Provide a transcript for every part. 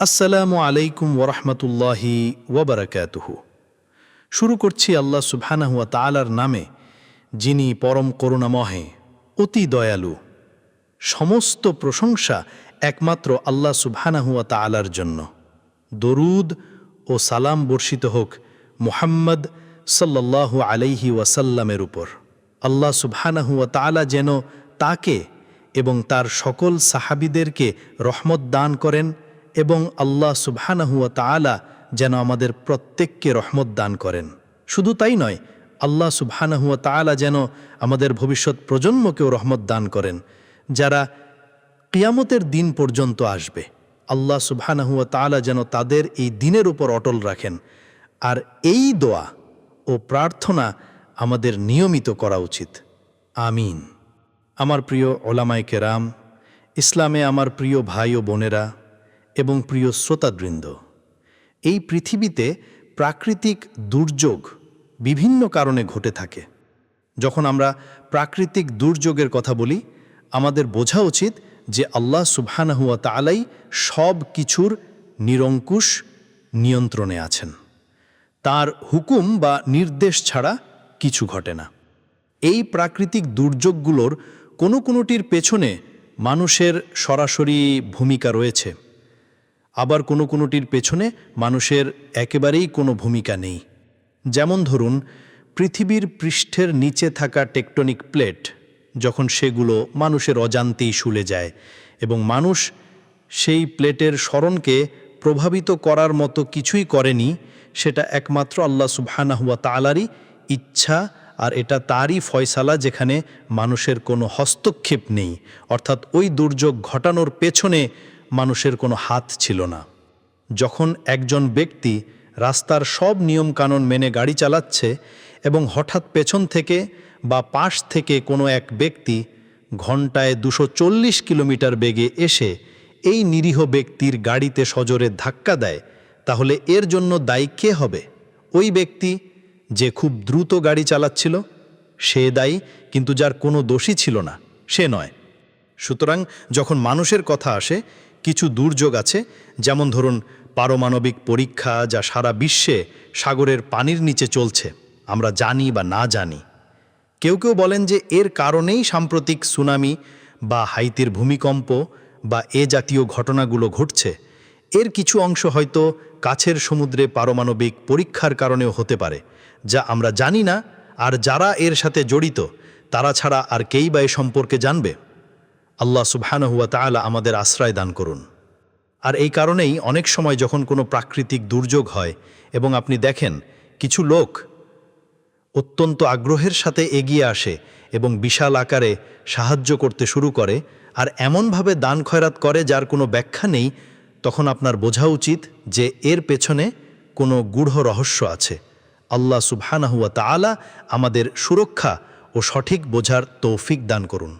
আসসালামু আলাইকুম ওরহমতুল্লাহি ওবরাকাতুহু। শুরু করছি আল্লাহ সুবহানাহুয়া তালার নামে, যিনি পরম করুণামহে, অতি দয়ালু। সমস্ত প্রশংসা একমাত্র আল্লাহ সুবহানাহুয়া তালার জন্য। দরুদ ও সালাম বর্ষিত হোক মুহাম্মদ সাল্লাল্লাহু আলাইহি ওয়াসাল্লামের উপর। আল্লাহ সুবহানাহুয়া তালা যেন তাকে এবং তার সকল সাহাবিদেরকে রহমত দান করেন এবং আল্লাহ সুবহানাহুয়া তাআলা যেন আমাদের প্রত্যেককে রহমত দান করেন। শুধু তাই নয়, আল্লাহ সুবহানাহুয়া তাআলা যেন আমাদের ভবিষ্যৎ প্রজন্মকেও রহমত দান করেন, যারা কিয়ামতের দিন পর্যন্ত আসবে। আল্লাহ সুবহানাহুয়া তাআলা যেন তাদের এই দিনের উপর অটল রাখেন, আর এই দোয়া ও প্রার্থনা আমাদের নিয়মিত করা উচিত। আমিন। আমার প্রিয় ওলামায় কেরাম, ইসলামে আমার প্রিয় ভাই ও বোনেরা এবং প্রিয় শ্রোতাবৃন্দ, এই পৃথিবীতে প্রাকৃতিক দুর্যোগ বিভিন্ন কারণে ঘটে থাকে। যখন আমরা প্রাকৃতিক দুর্যোগের কথা বলি, আমাদের বোঝা উচিত যে আল্লাহ সুবহানাহুয়া তালাই সব কিছুর নিরঙ্কুশ নিয়ন্ত্রণে আছেন। তার হুকুম বা নির্দেশ ছাড়া কিছু ঘটে না। এই প্রাকৃতিক দুর্যোগগুলোর কোনো কোনোটির পেছনে মানুষের সরাসরি ভূমিকা রয়েছে। আবার কোনো কোনোটির পেছনে মানুষের একেবারেই কোনো ভূমিকা নেই। যেমন ধরুন, পৃথিবীর পৃষ্ঠের নিচে থাকা টেকটনিক প্লেট, যখন সেগুলো মানুষের অজান্তেই শুলে যায় এবং মানুষ সেই প্লেটের স্মরণকে প্রভাবিত করার মতো কিছুই করেনি, সেটা একমাত্র আল্লাহ সুবহানাহুয়া তালারই ইচ্ছা আর এটা তারই ফয়সালা যেখানে মানুষের কোনো হস্তক্ষেপ নেই। অর্থাৎ ওই দুর্যোগ ঘটানোর পেছনে মানুষের কোনো হাত ছিল না। যখন একজন ব্যক্তি রাস্তার সব নিয়মকানুন মেনে গাড়ি চালাচ্ছে এবং হঠাৎ পেছন থেকে বা পাশ থেকে কোনো এক ব্যক্তি ঘন্টায় দুশো কিলোমিটার বেগে এসে এই নিরীহ ব্যক্তির গাড়িতে সজোরে ধাক্কা দেয়, তাহলে এর জন্য দায়ী কে হবে? ওই ব্যক্তি যে খুব দ্রুত গাড়ি চালাচ্ছিল, সে দায়ী, কিন্তু যার কোনো দোষী ছিল না, সে নয়। সুতরাং যখন মানুষের কথা আসে কিছু দুর্যোগ আছে, যেমন ধরুন পারমাণবিক পরীক্ষা যা সারা বিশ্বে সাগরের পানির নিচে চলছে, আমরা জানি বা না জানি। কেউ কেউ বলেন যে এর কারণেই সাম্প্রতিক সুনামি বা হাইতির ভূমিকম্প বা এ জাতীয় ঘটনাগুলো ঘটছে। এর কিছু অংশ হয়তো কাছের সমুদ্রে পারমাণবিক পরীক্ষার কারণেও হতে পারে, যা আমরা জানি না, আর যারা এর সাথে জড়িত, তারা ছাড়া আর কেই বা এ সম্পর্কে জানবে? আল্লাহ সুবহানহুয়া তাআলা আমাদের আশ্রয় দান করুন। আর এই কারণেই অনেক সময় যখন কোনো প্রাকৃতিক দুর্যোগ হয় এবং আপনি দেখেন কিছু লোক অত্যন্ত আগ্রহের সাথে এগিয়ে আসে এবং বিশাল আকারে সাহায্য করতে শুরু করে, আর এমনভাবে দান খয়রাত করে যার কোনো ব্যাখ্যা নেই, তখন আপনার বোঝা উচিত যে এর পেছনে কোনো গূঢ় রহস্য আছে। আল্লাহ সুবহানাহুয়া তাআলা আমাদের সুরক্ষা ও সঠিক বোঝার তৌফিক দান করুন।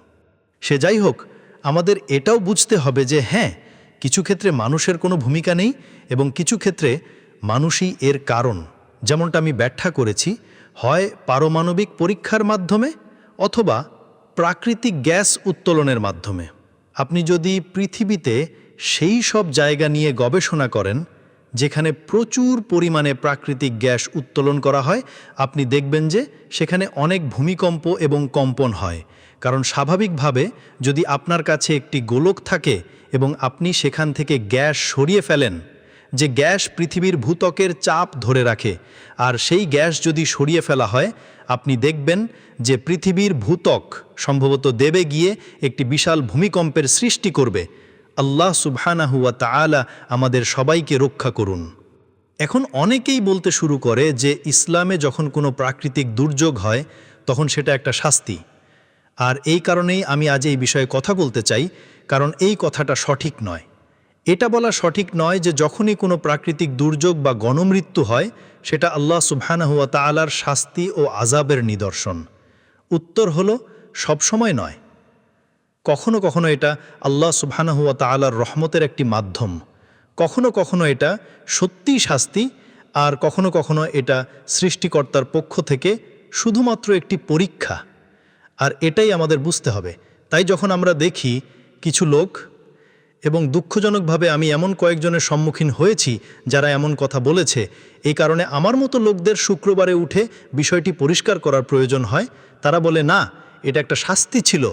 সে যাই হোক আমাদের এটাও বুঝতে হবে যে হ্যাঁ কিছু ক্ষেত্রে মানুষের কোনো ভূমিকা নেই এবং কিছু ক্ষেত্রে মানুষই এর কারণ। যেমনটা আমি ব্যাখ্যা করেছি, হয় পারমাণবিক পরীক্ষার মাধ্যমে অথবা প্রাকৃতিক গ্যাস উত্তোলনের মাধ্যমে। আপনি যদি পৃথিবীতে সেই সব জায়গা নিয়ে গবেষণা করেন, যেখানে প্রচুর পরিমাণে প্রাকৃতিক গ্যাস উত্তোলন করা হয়, আপনি দেখবেন যে সেখানে অনেক ভূমিকম্প এবং কম্পন হয়। কারণ স্বাভাবিকভাবে যদি আপনার কাছে একটি গোলক থাকে এবং আপনি সেখান থেকে গ্যাস সরিয়ে ফেলেন, যে গ্যাস পৃথিবীর ভূতকের চাপ ধরে রাখে, আর সেই গ্যাস যদি সরিয়ে ফেলা হয়, আপনি দেখবেন যে পৃথিবীর ভূতক সম্ভবত দেবে গিয়ে একটি বিশাল ভূমিকম্পের সৃষ্টি করবে। আল্লাহ সুবহানাহুয়া তাআলা আমাদের সবাইকে রক্ষা করুন। এখন অনেকেই বলতে শুরু করে যে ইসলামে যখন কোনো প্রাকৃতিক দুর্যোগ হয়, তখন সেটা একটা শাস্তি। আর এই কারণেই আমি আজ এই বিষয়ে কথা বলতে চাই, কারণ এই কথাটা সঠিক নয়। এটা বলা সঠিক নয় যে যখনই কোনো প্রাকৃতিক দুর্যোগ বা গণমৃত্যু হয়, সেটা আল্লাহ সুবহানাহুয়া তাআলার শাস্তি ও আজাবের নিদর্শন। উত্তর হলো সবসময় নয়। কখনো কখনো এটা আল্লাহ সুবহানাহুয়া তাআলার রহমতের একটি মাধ্যম। কখনো কখনো এটা সত্যি শাস্তি, আর কখনো কখনো এটা সৃষ্টিকর্তার পক্ষ থেকে শুধুমাত্র একটি পরীক্ষা। আর এটাই আমাদের বুঝতে হবে। তাই যখন আমরা দেখি কিছু লোক এবং দুঃখজনকভাবে আমি এমন কয়েকজনের সম্মুখীন হয়েছি যারা এমন কথা বলেছে, এই কারণে আমার মতো লোকদের শুক্রবারে উঠে বিষয়টি পরিষ্কার করার প্রয়োজন হয়, তারা বলে, না, এটা একটা শাস্তি ছিল।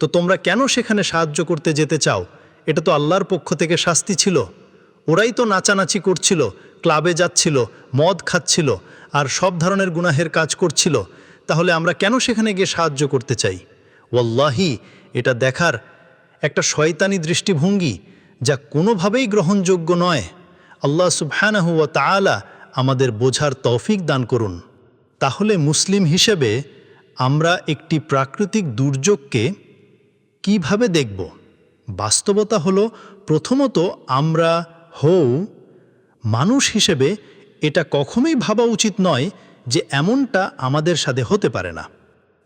তো তোমরা কেন সেখানে সাহায্য করতে যেতে চাও? এটা তো আল্লাহর পক্ষ থেকে শাস্তি ছিল। ওরাই তো নাচানাচি করছিল, ক্লাবে যাচ্ছিল, মদ খাচ্ছিল, আর সব ধরনের গুনাহের কাজ করছিল। তাহলে আমরা কেন সেখানে গিয়ে সাহায্য করতে চাই? ওয়াল্লাহি, এটা দেখার একটা শয়তানি দৃষ্টিভঙ্গি যা কোনোভাবেই গ্রহণযোগ্য নয়। আল্লাহ সুবহানাহু ওয়া তাআলা আমাদের বোঝার তৌফিক দান করুন। তাহলে মুসলিম হিসেবে আমরা একটি প্রাকৃতিক দুর্যোগকে কীভাবে দেখব? বাস্তবতা হলো, প্রথমত আমরা হও মানুষ হিসেবে এটা কখনোই ভাবা উচিত নয় যে এমনটা আমাদের সাথে হতে পারে না।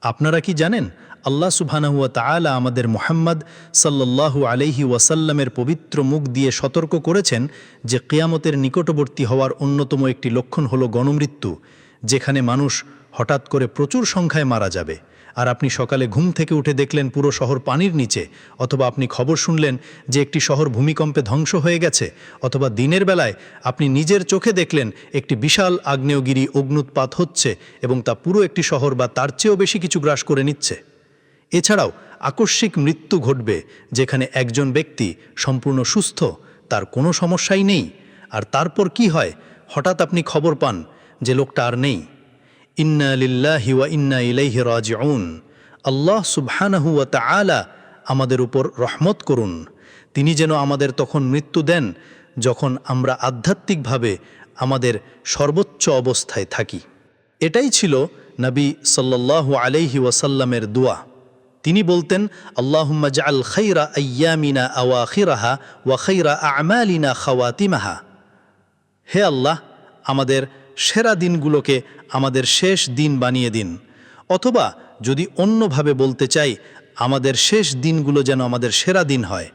আপনারা কি জানেন, আল্লাহ সুবহানাহুয়া তালা আমাদের মোহাম্মদ সাল্লাল্লাহু আলহি ওয়াসাল্লামের পবিত্র মুখ দিয়ে সতর্ক করেছেন যে কেয়ামতের নিকটবর্তী হওয়ার অন্যতম একটি লক্ষণ হল গণমৃত্যু, যেখানে মানুষ হঠাৎ করে প্রচুর সংখ্যায় মারা যাবে। আর আপনি সকালে ঘুম থেকে উঠে দেখলেন পুরো শহর পানির নিচে, অথবা আপনি খবর শুনলেন যে একটি শহর ভূমিকম্পে ধ্বংস হয়ে গেছে, অথবা দিনের বেলায় আপনি নিজের চোখে দেখলেন একটি বিশাল আগ্নেয়গিরি অগ্নুৎপাত হচ্ছে এবং তা পুরো একটি শহর বা তার চেয়েও বেশি কিছু গ্রাস করে নিচ্ছে। এছাড়াও আকস্মিক মৃত্যু ঘটবে, যেখানে একজন ব্যক্তি সম্পূর্ণ সুস্থ, তার কোনো সমস্যাই নেই। আর তারপর কি হয়? হঠাৎ আপনি খবর পান যে লোকটা আর নেই। ইন্না লিল্লাহি ওয়া ইন্না ইলাইহি রাজিউন আল্লাহ সুবহানাহু ওয়া তাআলা আমাদের উপর রহমত করুন। তিনি যেন আমাদের তখন মৃত্যু দেন, যখন আমরা আধ্যাত্মিকভাবে আমাদের সর্বোচ্চ অবস্থায় থাকি। এটাই ছিল নবী সাল্লাল্লাহু আলাইহি ওয়াসাল্লামের দোয়া। তিনি বলতেন, আল্লাহুম্মা জাআল খাইরা আইয়ামিনা আওয়াখিরাহা ওয়া খাইরা আমালিনা খাওয়াতিমাহা। হে আল্লাহ, আমাদের সেরা দিনগুলোকে আমাদের শেষ দিন বানিয়ে দিন। অথবা যদি অন্যভাবে বলতে চাই, আমাদের শেষ দিনগুলো যেন আমাদের সেরা দিন হয়।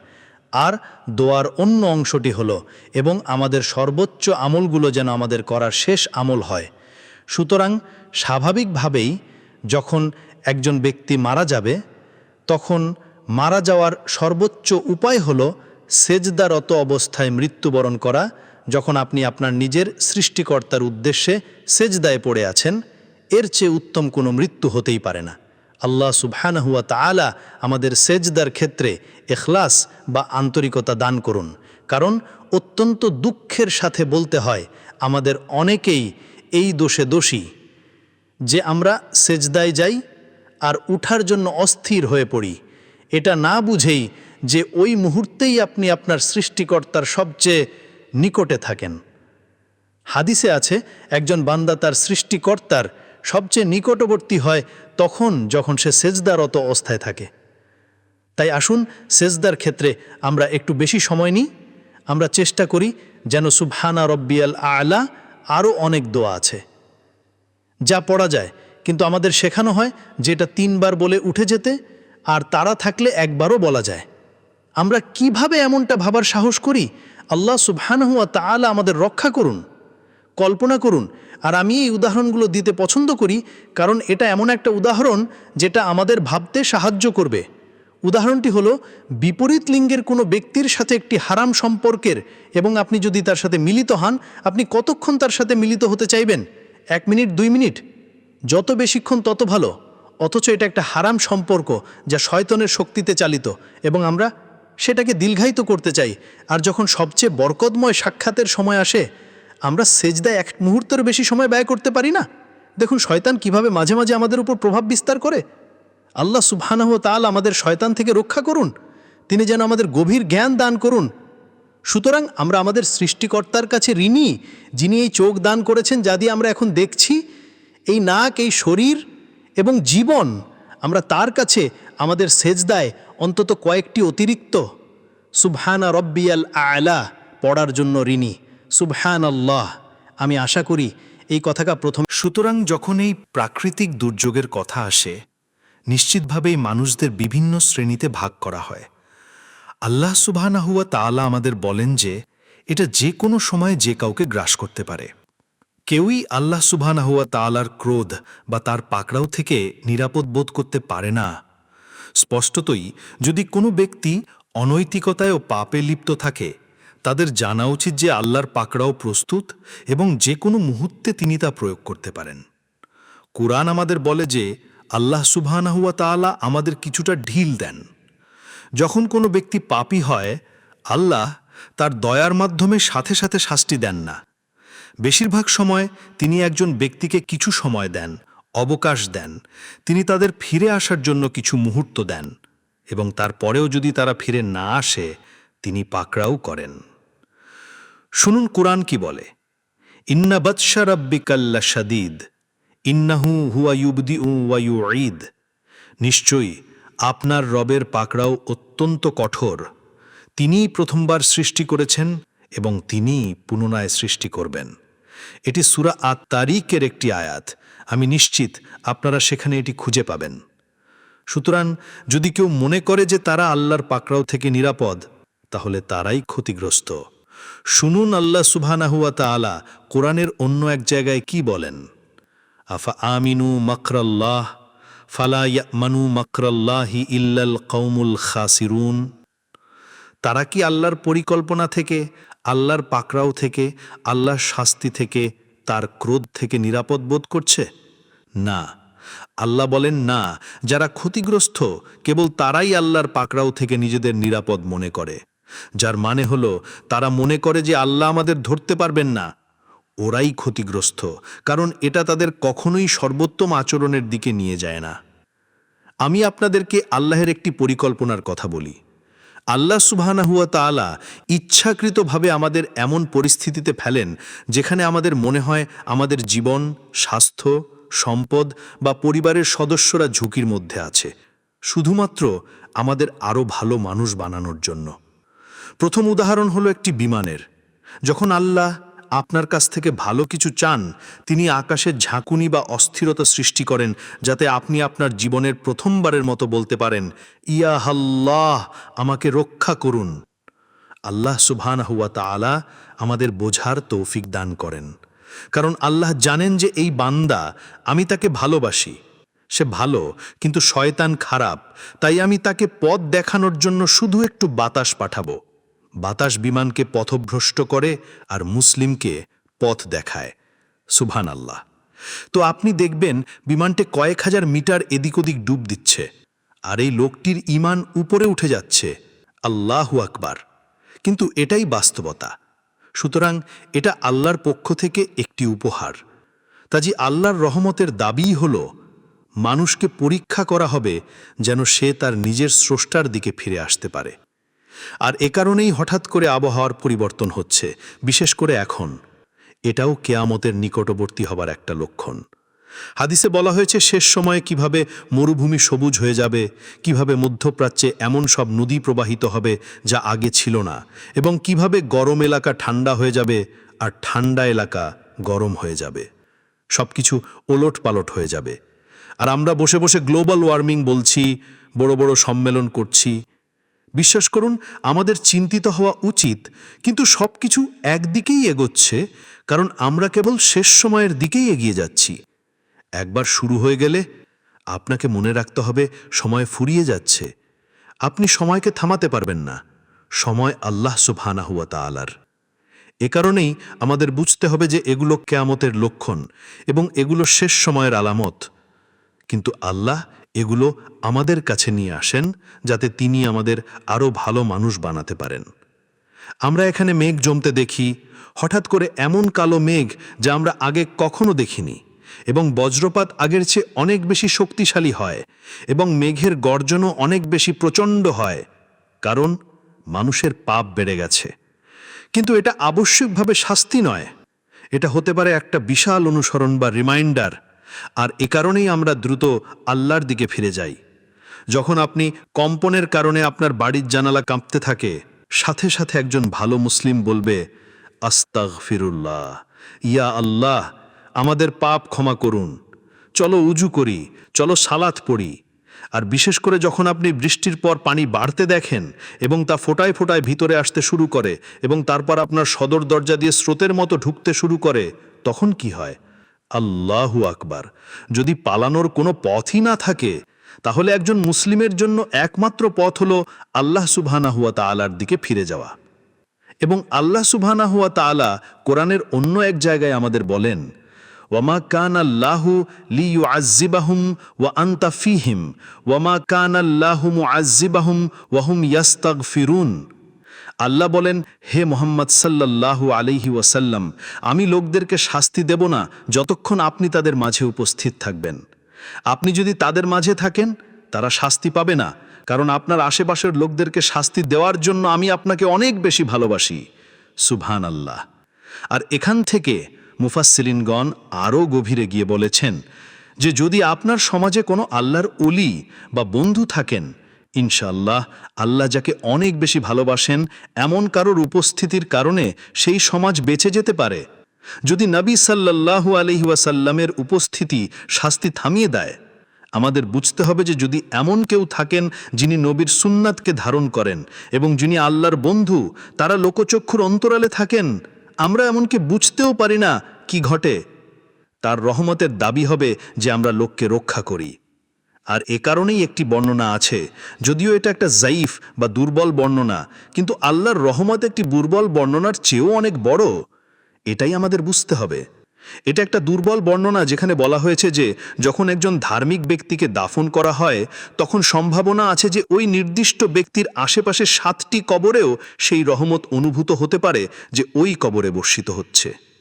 আর দোয়ার অন্য অংশটি হলো, এবং আমাদের সর্বোচ্চ আমলগুলো যেন আমাদের করার শেষ আমল হয়। সুতরাং স্বাভাবিকভাবেই যখন একজন ব্যক্তি মারা যাবে, তখন মারা যাওয়ার সর্বোচ্চ উপায় হল সেজদারত অবস্থায় মৃত্যুবরণ করা যখন আপনি আপনার নিজের সৃষ্টিকর্তার উদ্দেশ্যে সেজদায় পড়ে আছেন, এর চেয়ে উত্তম কোনো মৃত্যু হতেই পারে না। আল্লাহ সুবহানাহুয়া তাআলা আমাদের সেজদার ক্ষেত্রে এখলাস বা আন্তরিকতা দান করুন। কারণ অত্যন্ত দুঃখের সাথে বলতে হয়, আমাদের অনেকেই এই দোষে দোষী। যে আমরা সেজদায় যাই আর উঠার জন্য অস্থির হয়ে পড়ি, এটা না বুঝেই যে ওই মুহূর্তেই আপনি আপনার সৃষ্টিকর্তার সবচেয়ে নিকটে থাকেন। হাদিসে আছে, একজন বান্দা তার সৃষ্টিকর্তার সবচেয়ে নিকটবর্তী হয় তখন যখন সে সেজদারত অবস্থায় থাকে। তাই আসুন সেজদার ক্ষেত্রে আমরা একটু বেশি সময় নিই। আমরা চেষ্টা করি যেন সুবহানা রব্বিয়াল আলা আরও অনেক দোয়া আছে। যা পড়া যায়, কিন্তু আমাদের শেখানো হয় যেটা তিনবার বলে উঠে যেতে আর তারা থাকলে একবারও বলা যায়। আমরা কীভাবে এমনটা ভাবার সাহস করি? আল্লাহ সুবহানাহুয়া তাআলা আমাদের রক্ষা করুন, কল্পনা করুন, আর আমি এই উদাহরণগুলো দিতে পছন্দ করি কারণ এটা এমন একটা উদাহরণ যেটা আমাদের ভাবতে সাহায্য করবে। উদাহরণটি হলো, বিপরীত লিঙ্গের কোনো ব্যক্তির সাথে একটি হারাম সম্পর্কের এবং আপনি যদি তার সাথে মিলিত হন, আপনি কতক্ষণ তার সাথে মিলিত হতে চাইবেন? এক মিনিট, দুই মিনিট? যত বেশিক্ষণ তত ভালো, অথচ এটা একটা হারাম সম্পর্ক যা শয়তনের শক্তিতে চালিত এবং আমরা সেটাকে দীর্ঘায়িত করতে চাই। আর যখন সবচেয়ে বরকতময় সাক্ষাতের সময় আসে, আমরা সেজদায় এক মুহূর্তের বেশি সময় ব্যয় করতে পারি না। দেখুন, শয়তান কীভাবে মাঝে মাঝে আমাদের উপর প্রভাব বিস্তার করে। আল্লাহ সুবহানাহ তাল আমাদের শয়তান থেকে রক্ষা করুন। তিনি যেন আমাদের গভীর জ্ঞান দান করুন। সুতরাং আমরা আমাদের সৃষ্টিকর্তার কাছে ঋণী, যিনি এই চোখ দান করেছেন যা দিয়ে আমরা এখন দেখছি, এই নাক, এই শরীর এবং জীবন, আমরা তার কাছে আমাদের সেজদায় অন্তত কয়েকটি অতিরিক্ত। সুবহানা রব্বিয়াল আলা, পড়ার জন্য ঋণী। সুবহান আল্লাহ আমি আশা করি এই কথাটা প্রথম সুতরাং যখন এই প্রাকৃতিক দুর্যোগের কথা আসে, নিশ্চিতভাবেই মানুষদের বিভিন্ন শ্রেণীতে ভাগ করা হয়। আল্লাহ সুবহানাহুয়া তাআলা আমাদের বলেন যে, এটা যে কোনো সময় যে কাউকে গ্রাস করতে পারে। কেউই আল্লাহ সুবহানাহুয়া তালার ক্রোধ বা তার পাকড়াও থেকে নিরাপদ বোধ করতে পারে না স্পষ্টতই, যদি কোনো ব্যক্তি অনৈতিকতায় ও পাপে লিপ্ত থাকে, তাদের জানা উচিত যে আল্লাহর পাকড়াও প্রস্তুত এবং যে কোনো মুহূর্তে তিনি তা প্রয়োগ করতে পারেন। কুরআন আমাদের বলে যে, আল্লাহ সুবহানাহুয়া তাআলা আমাদের কিছুটা ঢিল দেন। যখন কোনো ব্যক্তি পাপী হয়, আল্লাহ তার দয়ার মাধ্যমে সাথে সাথে শাস্তি দেন না। বেশিরভাগ সময় তিনি একজন ব্যক্তিকে কিছু সময় দেন অবকাশ দেন। তিনি তাদের ফিরে আসার জন্য কিছু মুহূর্ত দেন এবং তারপরেও যদি তারা ফিরে না আসে, তিনি পাকড়াও করেন। শুনুন কোরআন কি বলে? ইন্না বৎসা রব্বিকাল্লা শাদিদ ইন্নাহু হুয়া ইউবদি ওয়ায়ু ঈদ নিশ্চয়ই, আপনার রবের পাকড়াও অত্যন্ত কঠোর। তিনিই প্রথমবার সৃষ্টি করেছেন এবং তিনিই পুনরায় সৃষ্টি করবেন। এটি সুরা আত তারিকের একটি আয়াত। আমি নিশ্চিত আপনারা সেখানে এটি খুঁজে পাবেন। সুতরাং যদি কেউ মনে করে যে তারা আল্লাহর পাকড়াও থেকে নিরাপদ, তাহলে তারাই ক্ষতিগ্রস্ত। শুনুন আল্লাহ সুবহানাহুয়া তাআলা কোরআনের অন্য এক জায়গায় কি বলেন? আফা আমিনু মকরাল্লাহ, ফালা ইয়ামানু মকরাল্লাহি ইল্লাল কৌমুল খাসিরুন। তারা কি আল্লাহর পরিকল্পনা থেকে, আল্লাহর পাকড়াও থেকে, আল্লাহর শাস্তি থেকে তার ক্রোধ থেকে নিরাপদ বোধ করছে? না। আল্লাহ বলেন, না, যারা ক্ষতিগ্রস্ত কেবল তারাই আল্লাহর পাকড়াও থেকে নিজেদের নিরাপদ মনে করে। যার মানে হলো, তারা মনে করে যে আল্লাহ আমাদের ধরতে পারবেন না। ওরাই ক্ষতিগ্রস্ত, কারণ এটা তাদের কখনোই সর্বোত্তম আচরণের দিকে নিয়ে যায় না। আমি আপনাদেরকে আল্লাহের একটি পরিকল্পনার কথা বলি। আল্লাহ সুবাহানাহুয়া তালা ইচ্ছাকৃতভাবে আমাদের এমন পরিস্থিতিতে ফেলেন যেখানে আমাদের মনে হয় আমাদের জীবন, স্বাস্থ্য, সম্পদ বা পরিবারের সদস্যরা ঝুঁকির মধ্যে আছে। শুধুমাত্র আমাদের আরও ভালো মানুষ বানানোর জন্য। প্রথম উদাহরণ হলো একটি বিমানের। যখন আল্লাহ আপনার কাছ থেকে ভালো কিছু চান, তিনি আকাশের ঝাঁকুনি বা অস্থিরতা সৃষ্টি করেন, যাতে আপনি আপনার জীবনের প্রথমবারের মতো বলতে পারেন ইয়া হাল্লাহ আমাকে রক্ষা করুন। আল্লাহ সুবহান হুয়া তাআলা আমাদের বোঝার তৌফিক দান করেন। কারণ আল্লাহ জানেন যে এই বান্দা, আমি তাকে ভালোবাসি। সে ভালো, কিন্তু শয়তান খারাপ, তাই আমি তাকে পথ দেখানোর জন্য শুধু একটু বাতাস পাঠাবো। বাতাস বিমানকে পথভ্রষ্ট করে আর মুসলিমকে পথ দেখায়। সুভান আল্লাহ তো আপনি দেখবেন, বিমানটি কয়েক হাজার মিটার এদিক ওদিক ডুব দিচ্ছে আর এই লোকটির ইমান উপরে উঠে যাচ্ছে। আল্লাহু আকবার। কিন্তু এটাই বাস্তবতা। সুতরাং এটা আল্লাহর পক্ষ থেকে একটি উপহার। তাজি আল্লাহর রহমতের দাবিই হল, মানুষকে পরীক্ষা করা হবে যেন সে তার নিজের স্রষ্টার দিকে ফিরে আসতে পারে। আর এ কারণেই হঠাৎ করে আবহাওয়ার পরিবর্তন হচ্ছে, বিশেষ করে এখন। এটাও কেয়ামতের নিকটবর্তী হবার একটা লক্ষণ। হাদিসে বলা হয়েছে, শেষ সময়ে কীভাবে মরুভূমি সবুজ হয়ে যাবে, কীভাবে মধ্যপ্রাচ্যে এমন সব নদী প্রবাহিত হবে যা আগে ছিল না, এবং কীভাবে গরম এলাকা ঠান্ডা হয়ে যাবে আর ঠান্ডা এলাকা গরম হয়ে যাবে। সবকিছু ওলট পালট হয়ে যাবে। আর আমরা বসে বসে গ্লোবাল ওয়ার্মিং বলছি, বড় বড় সম্মেলন করছি বিশ্বাস করুন, আমাদের চিন্তিত হওয়া উচিত, কিন্তু সব কিছু একদিকেই এগোচ্ছে, কারণ আমরা কেবল শেষ সময়ের দিকেই এগিয়ে যাচ্ছি। একবার শুরু হয়ে গেলে আপনাকে মনে রাখতে হবে, সময় ফুরিয়ে যাচ্ছে। আপনি সময়কে থামাতে পারবেন না, সময় আল্লাহ সুবহানা হুয়া তালার এ কারণেই আমাদের বুঝতে হবে যে এগুলো কেয়ামতের লক্ষণ এবং এগুলো শেষ সময়ের আলামত। কিন্তু আল্লাহ এগুলো আমাদের কাছে নিয়ে আসেন, যাতে তিনি আমাদের আরও ভালো মানুষ বানাতে পারেন। আমরা এখানে মেঘ জমতে দেখি, হঠাৎ করে এমন কালো মেঘ যা আমরা আগে কখনো দেখিনি, এবং বজ্রপাত আগের চেয়ে অনেক বেশি শক্তিশালী হয়, এবং মেঘের গর্জনও অনেক বেশি প্রচণ্ড হয়, কারণ মানুষের পাপ বেড়ে গেছে। কিন্তু এটা আবশ্যিকভাবে শাস্তি নয়। এটা হতে পারে একটা বিশাল অনুসরণ বা রিমাইন্ডার আর এ কারণেই আমরা দ্রুত আল্লাহর দিকে ফিরে যাই। যখন আপনি কম্পনের কারণে আপনার বাড়ির জানালা কাঁপতে থাকে, সাথে সাথে একজন ভালো মুসলিম বলবে আস্তাগ ফিরুল্লাহ ইয়া আল্লাহ, আমাদের পাপ ক্ষমা করুন। চলো উজু করি, চলো সালাত পড়ি। আর বিশেষ করে যখন আপনি বৃষ্টির পর পানি বাড়তে দেখেন এবং তা ফোটায় ফোটায় ভিতরে আসতে শুরু করে এবং তারপর আপনার সদর দরজা দিয়ে স্রোতের মতো ঢুকতে শুরু করে, তখন কি হয়? আল্লাহু আকবার। যদি পালানোর কোনো পথই না থাকে, তাহলে একজন মুসলিমের জন্য একমাত্র পথ হল আল্লাহ সুবহানা হুয়া তালার দিকে ফিরে যাওয়া। এবং আল্লাহ সুবহানা হুয়া তালা কোরআনের অন্য এক জায়গায় আমাদের বলেন, ওয়ামা কান আল্লাহু লিউ আজিবাহুম ওয়া আন্তা ফিহিম, ওয়ামা কান আল্লাহু মুআজ্জিবাহুম ওয়াহুম ইয়াস্তাগ ফিরুন আল্লাহ বলেন, হে মোহাম্মদ সাল্লাল্লাহু আলাইহি ওয়াসাল্লাম, আমি লোকদেরকে শাস্তি দেব না যতক্ষণ আপনি তাদের মাঝে উপস্থিত থাকবেন। আপনি যদি তাদের মাঝে থাকেন, তারা শাস্তি পাবে না, কারণ আপনার আশেপাশের লোকদেরকে শাস্তি দেওয়ার জন্য আমি আপনাকে অনেক বেশি ভালোবাসি। সুভান আল্লাহ আর এখান থেকে মুফাসসিলিনগণ আরও গভীরে গিয়ে বলেছেন যে, যদি আপনার সমাজে কোনো আল্লাহর অলি বা বন্ধু থাকেন ইনশাআল্লাহ আল্লাহ যাকে অনেক বেশি ভালোবাসেন, এমন কারোর উপস্থিতির কারণে সেই সমাজ বেঁচে যেতে পারে। যদি নবী সাল্লাল্লাহু আলহি ওয়াসাল্লামের উপস্থিতি শাস্তি থামিয়ে দেয়, আমাদের বুঝতে হবে যে যদি এমন কেউ থাকেন যিনি নবীর সুন্নাতকে ধারণ করেন এবং যিনি আল্লাহর বন্ধু, তারা লোকচক্ষুর অন্তরালে থাকেন, আমরা এমনকি বুঝতেও পারি না কি ঘটে। তার রহমতের দাবি হবে যে আমরা লোককে রক্ষা করি। আর এ কারণেই একটি বর্ণনা আছে। যদিও এটা একটা জাইফ বা দুর্বল বর্ণনা, কিন্তু আল্লাহর রহমত একটি দুর্বল বর্ণনার চেয়েও অনেক বড়। এটাই আমাদের বুঝতে হবে। এটা একটা দুর্বল বর্ণনা যেখানে বলা হয়েছে যে, যখন একজন ধার্মিক ব্যক্তিকে দাফন করা হয়, তখন সম্ভাবনা আছে যে ওই নির্দিষ্ট ব্যক্তির আশেপাশে সাতটি কবরেও সেই রহমত অনুভূত হতে পারে যে ওই কবরে বর্ষিত হচ্ছে।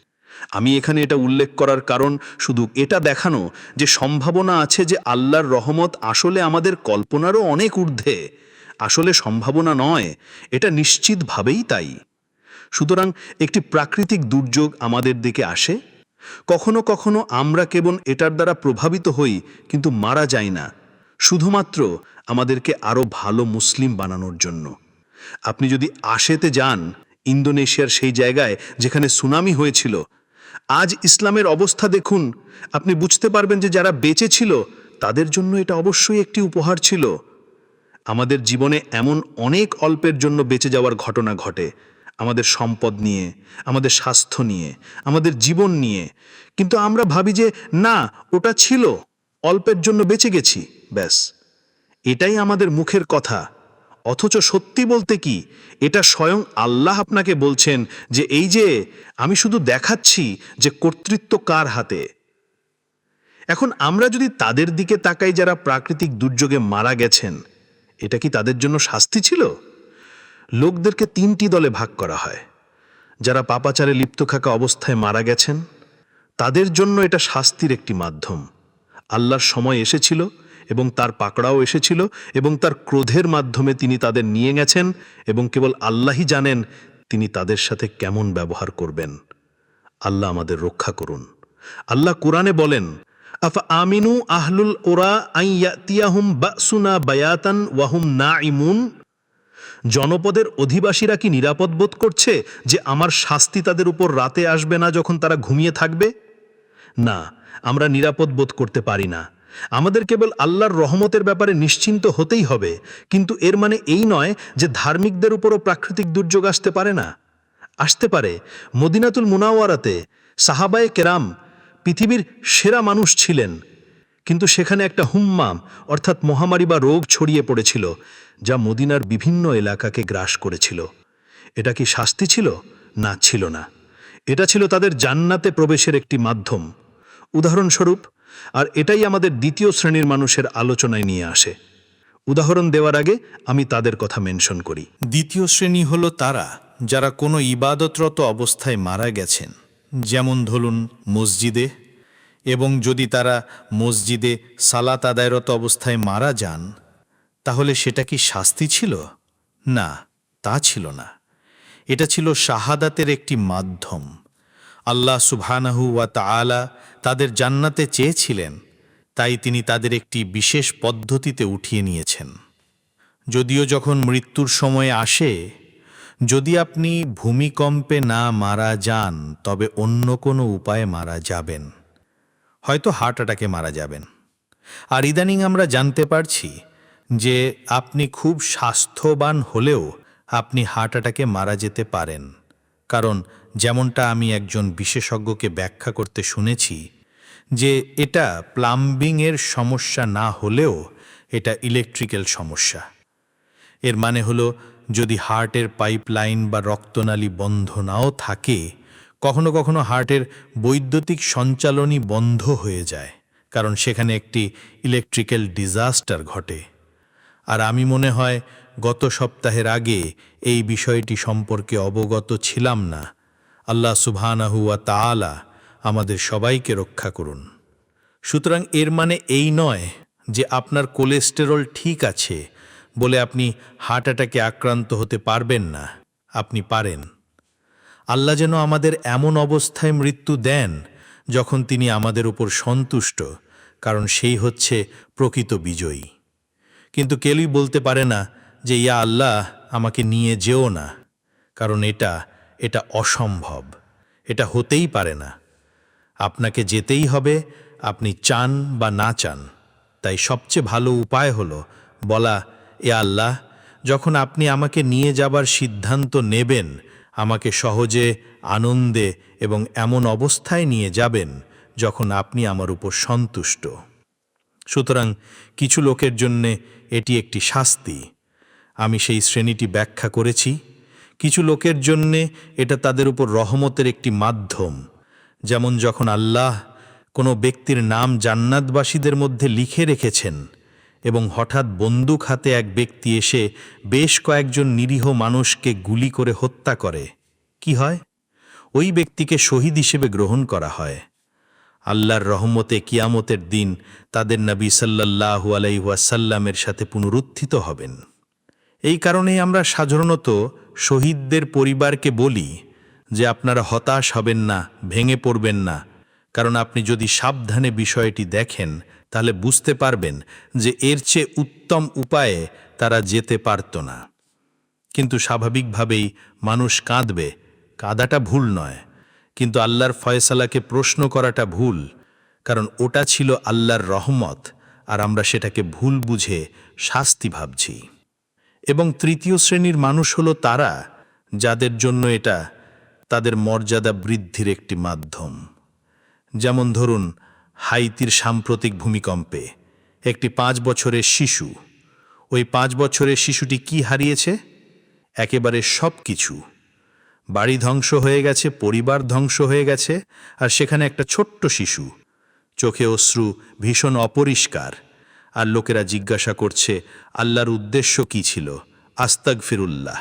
আমি এখানে এটা উল্লেখ করার কারণ শুধু এটা দেখানো যে সম্ভাবনা আছে যে আল্লাহর রহমত আসলে আমাদের কল্পনারও অনেক ঊর্ধ্বে। আসলে সম্ভাবনা নয়, এটা নিশ্চিতভাবেই তাই। সুতরাং একটি প্রাকৃতিক দুর্যোগ আমাদের দিকে আসে। কখনো কখনো আমরা কেবল এটার দ্বারা প্রভাবিত হই, কিন্তু মারা যাই না। শুধুমাত্র আমাদেরকে আরও ভালো মুসলিম বানানোর জন্য। আপনি যদি আশেতে যান, ইন্দোনেশিয়ার সেই জায়গায় যেখানে সুনামি হয়েছিল আজ ইসলামের অবস্থা দেখুন। আপনি বুঝতে পারবেন যে যারা বেঁচে ছিল, তাদের জন্য এটা অবশ্যই একটি উপহার ছিল। আমাদের জীবনে এমন অনেক অল্পের জন্য বেঁচে যাওয়ার ঘটনা ঘটে। আমাদের সম্পদ নিয়ে, আমাদের স্বাস্থ্য নিয়ে, আমাদের জীবন নিয়ে। কিন্তু আমরা ভাবি যে, না, ওটা ছিল। অল্পের জন্য বেঁচে গেছি। ব্যাস। এটাই আমাদের মুখের কথা। অথচ সত্যি বলতে কি, এটা স্বয়ং আল্লাহ আপনাকে বলছেন যে এই যে আমি শুধু দেখাচ্ছি যে কর্তৃত্ব কার হাতে। এখন আমরা যদি তাদের দিকে তাকাই যারা প্রাকৃতিক দুর্যোগে মারা গেছেন, এটা কি তাদের জন্য শাস্তি ছিল? লোকদেরকে তিনটি দলে ভাগ করা হয়। যারা পাপাচারে লিপ্ত থাকা অবস্থায় মারা গেছেন, তাদের জন্য এটা শাস্তির একটি মাধ্যম। আল্লাহর সময় এসেছিল এবং তার পাকড়াও এসেছিল এবং তার ক্রোধের মাধ্যমে তিনি তাদের নিয়ে গেছেন এবং কেবল আল্লাহই জানেন তিনি তাদের সাথে কেমন ব্যবহার করবেন। আল্লাহ আমাদের রক্ষা করুন। আল্লাহ কোরআনে বলেন, আফা আমিনু আহলুল ওরা আইয়াতিয়াহুম বাসুনা বায়াতান ওয়াহুম না ইমুন জনপদের অধিবাসীরা কি নিরাপদ বোধ করছে যে আমার শাস্তি তাদের উপর রাতে আসবে না যখন তারা ঘুমিয়ে থাকবে? না, আমরা নিরাপদ বোধ করতে পারি না। আমাদের কেবল আল্লাহর রহমতের ব্যাপারে নিশ্চিন্ত হতেই হবে, কিন্তু এর মানে এই নয় যে ধার্মিকদের উপরও প্রাকৃতিক দুর্যোগ আসতে পারে না। আসতে পারে, মদিনাতুল মুনাওয়ারাতে সাহাবায়ে কেরাম পৃথিবীর সেরা মানুষ ছিলেন, কিন্তু সেখানে একটা হুম্মাম, অর্থাৎ মহামারী বা রোগ ছড়িয়ে পড়েছিল, যা মদিনার বিভিন্ন এলাকাকে গ্রাস করেছিল। এটা কি শাস্তি ছিল? না ছিল না। এটা ছিল তাদের জান্নাতে প্রবেশের একটি মাধ্যম। উদাহরণস্বরূপ আর এটাই আমাদের দ্বিতীয় শ্রেণির মানুষের আলোচনায় নিয়ে আসে। উদাহরণ দেওয়ার আগে আমি তাদের কথা মেনশন করি। দ্বিতীয় শ্রেণি হল তারা যারা কোনো ইবাদতরত অবস্থায় মারা গেছেন। যেমন ধরুন মসজিদে এবং যদি তারা মসজিদে সালাত আদায়রত অবস্থায় মারা যান, তাহলে সেটা কি শাস্তি ছিল? না, তা ছিল না। এটা ছিল শাহাদাতের একটি মাধ্যম। আল্লাহ সুবহানাহু ওয়া তাআলা তাদের জান্নাতে চেয়েছিলেন, তাই তিনি তাদের একটি বিশেষ পদ্ধতিতে উঠিয়ে নিয়েছেন। যদিও যখন মৃত্যুর সময় আসে, যদি আপনি ভূমিকম্পে না মারা যান, তবে অন্য কোনো উপায়ে মারা যাবেন। হয়তো হার্ট অ্যাটাকে মারা যাবেন। আর ইদানিং আমরা জানতে পারছি যে আপনি খুব স্বাস্থ্যবান হলেও আপনি হার্ট অ্যাটাকে মারা যেতে পারেন। কারণ যেমনটা আমি একজন বিশেষজ্ঞকে ব্যাখ্যা করতে শুনেছি যে এটা প্লাম্বিংয়ের সমস্যা না হলেও এটা ইলেকট্রিক্যাল সমস্যা। এর মানে হলো, যদি হার্টের পাইপলাইন বা রক্তনালী বন্ধ নাও থাকে, কখনো কখনো হার্টের বৈদ্যুতিক সঞ্চালনই বন্ধ হয়ে যায়, কারণ সেখানে একটি ইলেকট্রিক্যাল ডিজাস্টার ঘটে। আর আমি মনে হয়, গত সপ্তাহের আগে এই বিষয়টি সম্পর্কে অবগত ছিলাম না। আল্লাহ সুবহানাহুয়া তাআলা আমাদের সবাইকে রক্ষা করুন। সুতরাং এর মানে এই নয় যে আপনার কোলেস্টেরল ঠিক আছে বলে আপনি হার্ট অ্যাটাকে আক্রান্ত হতে পারবেন না, আপনি পারেন। আল্লাহ যেন আমাদের এমন অবস্থায় মৃত্যু দেন যখন তিনি আমাদের উপর সন্তুষ্ট, কারণ সেই হচ্ছে প্রকৃত বিজয়ী। কিন্তু কেউই বলতে পারে না যে, ইয়া আল্লাহ, আমাকে নিয়ে যেও না, কারণ এটা এটা অসম্ভব। এটা হতেই পারে না। আপনাকে যেতেই হবে, আপনি চান বা না চান। তাই সবচেয়ে ভালো উপায় হলো, বলা, এ আল্লাহ, যখন আপনি আমাকে নিয়ে যাবার সিদ্ধান্ত নেবেন, আমাকে সহজে, আনন্দে এবং এমন অবস্থায় নিয়ে যাবেন, যখন আপনি আমার উপর সন্তুষ্ট। সুতরাং কিছু লোকের জন্যে এটি একটি শাস্তি। আমি সেই শ্রেণীটি ব্যাখ্যা করেছি। কিছু লোকের জন্যে এটা তাদের উপর রহমতের একটি মাধ্যম। যেমন যখন আল্লাহ কোনো ব্যক্তির নাম জান্নাতবাসীদের মধ্যে লিখে রেখেছেন এবং হঠাৎ বন্দুক হাতে এক ব্যক্তি এসে বেশ কয়েকজন নিরীহ মানুষকে গুলি করে হত্যা করে, কি হয়? ওই ব্যক্তিকে শহীদ হিসেবে গ্রহণ করা হয়। আল্লাহর রহমতে কিয়ামতের দিন তাদের নবী সাল্লাল্লাহু আলাইহাসাল্লামের সাথে পুনরুত্থিত হবেন। এই কারণেই আমরা সাধারণত শহীদদের পরিবারকে বলি যে আপনারা হতাশ হবেন না, ভেঙে পড়বেন না। কারণ আপনি যদি সাবধানে বিষয়টি দেখেন, তাহলে বুঝতে পারবেন যে এর চেয়ে উত্তম উপায়ে তারা যেতে পারত না। কিন্তু স্বাভাবিকভাবেই মানুষ কাঁদবে, কাঁদাটা ভুল নয়। কিন্তু আল্লাহর ফয়সালাকে প্রশ্ন করাটা ভুল, কারণ ওটা ছিল আল্লাহর রহমত, আর আমরা সেটাকে ভুল বুঝে শাস্তি ভাবছি। এবং তৃতীয় শ্রেণির মানুষ হলো তারা, যাদের জন্য এটা তাদের মর্যাদা বৃদ্ধির একটি মাধ্যম। যেমন ধরুন, হাইতির সাম্প্রতিক ভূমিকম্পে একটি পাঁচ বছরের শিশু, ওই পাঁচ বছরের শিশুটি কি হারিয়েছে? একেবারে সব কিছু বাড়ি ধ্বংস হয়ে গেছে, পরিবার ধ্বংস হয়ে গেছে, আর সেখানে একটা ছোট্ট শিশু। চোখে অশ্রু ভীষণ অপরিষ্কার। আর লোকেরা জিজ্ঞাসা করছে, আল্লাহর উদ্দেশ্য কি ছিল? আস্তাক ফিরুল্লাহ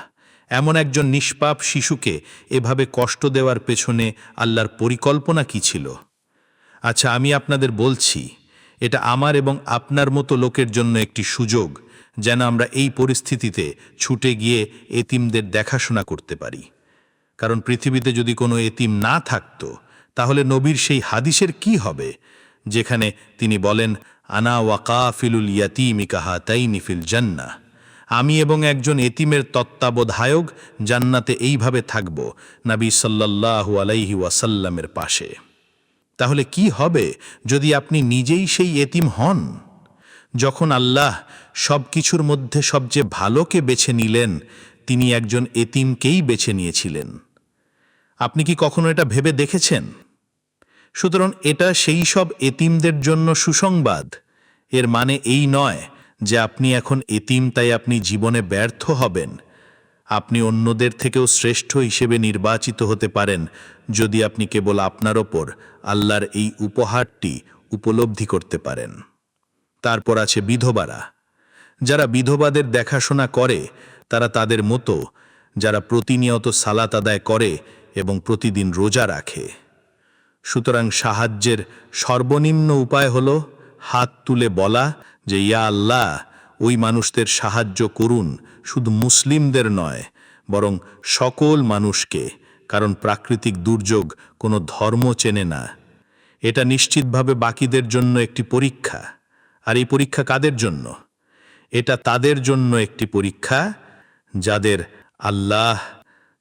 এমন একজন নিষ্পাপ শিশুকে এভাবে কষ্ট দেওয়ার পেছনে আল্লাহর পরিকল্পনা কি ছিল? আচ্ছা আমি আপনাদের বলছি, এটা আমার এবং আপনার মতো লোকের জন্য একটি সুযোগ, যেন আমরা এই পরিস্থিতিতে ছুটে গিয়ে এতিমদের দেখাশোনা করতে পারি। কারণ পৃথিবীতে যদি কোনো এতিম না থাকতো, তাহলে নবীর সেই হাদিসের কি হবে? যেখানে তিনি বলেন আনা ওয়াকাফিলুল ইয়াতিমিকাহা তাইনি ফিল জান্না আমি এবং একজন এতিমের তত্ত্বাবধায়ক জান্নাতে এইভাবে থাকব, নবী সাল্লাল্লাহু আলাইহি ওয়াসাল্লামের পাশে। তাহলে কি হবে যদি আপনি নিজেই সেই এতিম হন? যখন আল্লাহ সব কিছুর মধ্যে সবচেয়ে ভালোকে বেছে নিলেন, তিনি একজন এতিমকেই বেছে নিয়েছিলেন। আপনি কি কখনো এটা ভেবে দেখেছেন? সুতরাং এটা সেই সব এতিমদের জন্য সুসংবাদ। এর মানে এই নয় যে আপনি এখন এতিম, তাই আপনি জীবনে ব্যর্থ হবেন। আপনি অন্যদের থেকেও শ্রেষ্ঠ হিসেবে নির্বাচিত হতে পারেন যদি আপনি কেবল আপনার ওপর আল্লাহর এই উপহারটি উপলব্ধি করতে পারেন। তারপর আছে বিধবারা। যারা বিধবাদের দেখাশোনা করে, তারা তাদের মতো, যারা প্রতিনিয়ত সালাত আদায় করে এবং প্রতিদিন রোজা রাখে। সুতরাং সাহায্যের সর্বনিম্ন উপায় হল হাত তুলে বলা যে, ইয়া আল্লাহ, ওই মানুষদের সাহায্য করুন, শুধু মুসলিমদের নয়, বরং সকল মানুষকে, কারণ প্রাকৃতিক দুর্যোগ কোনো ধর্ম চেনে না। এটা নিশ্চিতভাবে বাকিদের জন্য একটি পরীক্ষা। আর এই পরীক্ষা কাদের জন্য? এটা তাদের জন্য একটি পরীক্ষা, যাদের আল্লাহ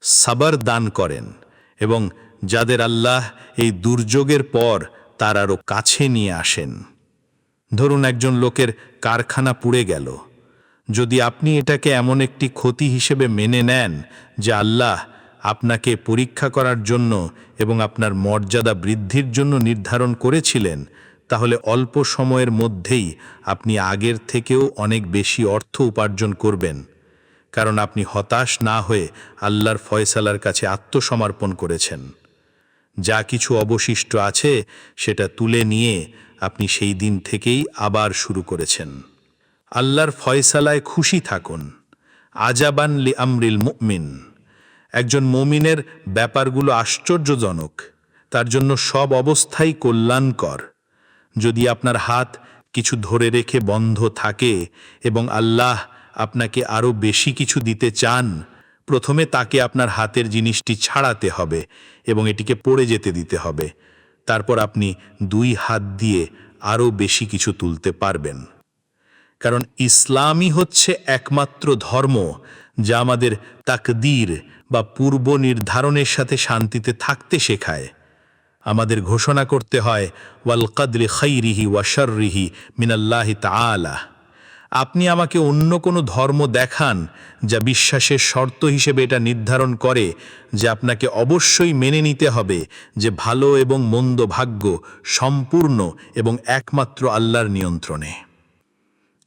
সাবার দান করেন এবং যাদের আল্লাহ এই দুর্যোগের পর তার আরও কাছে নিয়ে আসেন। ধরুন একজন লোকের কারখানা পুড়ে গেল। যদি আপনি এটাকে এমন একটি ক্ষতি হিসেবে মেনে নেন যে আল্লাহ আপনাকে পরীক্ষা করার জন্য এবং আপনার মর্যাদা বৃদ্ধির জন্য নির্ধারণ করেছিলেন, তাহলে অল্প সময়ের মধ্যেই আপনি আগের থেকেও অনেক বেশি অর্থ উপার্জন করবেন। কারণ আপনি হতাশ না হয়ে আল্লাহর ফয়সালার কাছে আত্মসমর্পণ করেছেন। যা কিছু অবশিষ্ট আছে সেটা তুলে নিয়ে আপনি সেই দিন থেকেই আবার শুরু করেছেন। আল্লাহর ফয়সালায় খুশি থাকুন। আজাবান লি আমরিল মুমিন। একজন মমিনের ব্যাপারগুলো আশ্চর্যজনক। তার জন্য সব অবস্থাই কল্যাণকর। যদি আপনার হাত কিছু ধরে রেখে বন্ধ থাকে এবং আল্লাহ আপনাকে আরও বেশি কিছু দিতে চান প্রথমে তাকে আপনার হাতের জিনিসটি ছাড়াতে হবে এবং এটিকে পড়ে যেতে দিতে হবে। তারপর আপনি দুই হাত দিয়ে আরও বেশি কিছু তুলতে পারবেন। কারণ ইসলামই হচ্ছে একমাত্র ধর্ম যা আমাদের তাকদীর বা পূর্ব নির্ধারণের সাথে শান্তিতে থাকতে শেখায়। আমাদের ঘোষণা করতে হয় ওয়াল কদরি খৈরিহি ওয়াশারিহি মিনাল্লাহি তাআলা। আপনি আমাকে অন্য কোনো ধর্ম দেখান যা বিশ্বাসের শর্ত হিসেবে এটা নির্ধারণ করে, যে আপনাকে অবশ্যই মেনে নিতে হবে যে ভালো এবং মন্দ ভাগ্য সম্পূর্ণ এবং একমাত্র আল্লাহর নিয়ন্ত্রণে।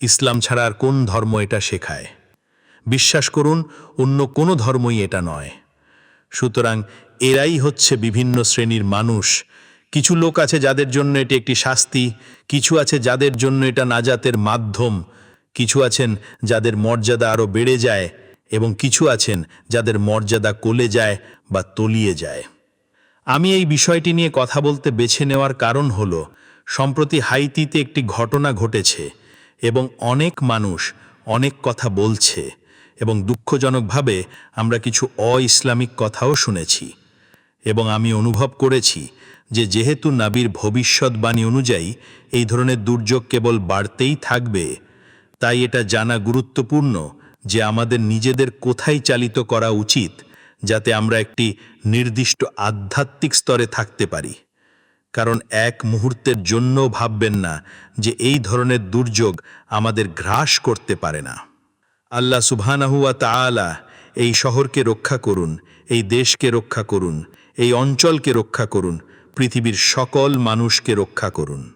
ইসলাম ছাড়া আর কোন ধর্ম এটা শেখায়? বিশ্বাস করুন, অন্য কোনো ধর্মই এটা নয়। সুতরাং এরাই হচ্ছে বিভিন্ন শ্রেণির মানুষ। কিছু লোক আছে যাদের জন্য এটি একটি শাস্তি, কিছু আছে যাদের জন্য এটা নাজাতের মাধ্যম। কিছু আছেন যাদের মর্যাদা আরও বেড়ে যায় এবং কিছু আছেন যাদের মর্যাদা কোলে যায় বা তলিয়ে যায়। আমি এই বিষয়টি নিয়ে কথা বলতে বেছে নেওয়ার কারণ হল, সম্প্রতি হাইতিতে একটি ঘটনা ঘটেছে এবং অনেক মানুষ অনেক কথা বলছে এবং দুঃখজনকভাবে আমরা কিছু অ ইসলামিক কথাও শুনেছি এবং আমি অনুভব করেছি যে যেহেতু নাবির ভবিষ্যৎবাণী অনুযায়ী এই ধরনের দুর্যোগ কেবল বাড়তেই থাকবে তাই এটা জানা গুরুত্বপূর্ণ যে আমাদের নিজেদের কোথায় চালিত করা উচিত যাতে আমরা একটি নির্দিষ্ট আধ্যাত্মিক স্তরে থাকতে পারি। কারণ এক মুহূর্তের জন্য ভাববেন না যে এই ধরনের দুর্যোগ আমাদের গ্রাস করতে পারে না। আল্লাহ সুবহানাহুয়া তাআলা এই শহরকে রক্ষা করুন, এই দেশকে রক্ষা করুন, এই অঞ্চলকে রক্ষা করুন, পৃথিবীর সকল মানুষকে রক্ষা করুন।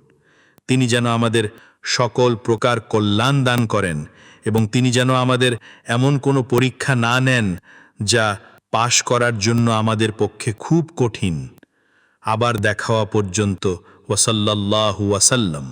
তিনি যেন আমাদের সকল প্রকার কল্যাণ দান করেন এবং তিনি যেন আমাদের এমন কোনো পরীক্ষা না নেন যা পাশ করার জন্য আমাদের পক্ষে খুব কঠিন। আবার দেখা হওয়া পর্যন্ত ওয়াসাল্লাল্লাহু ওয়াসাল্লাম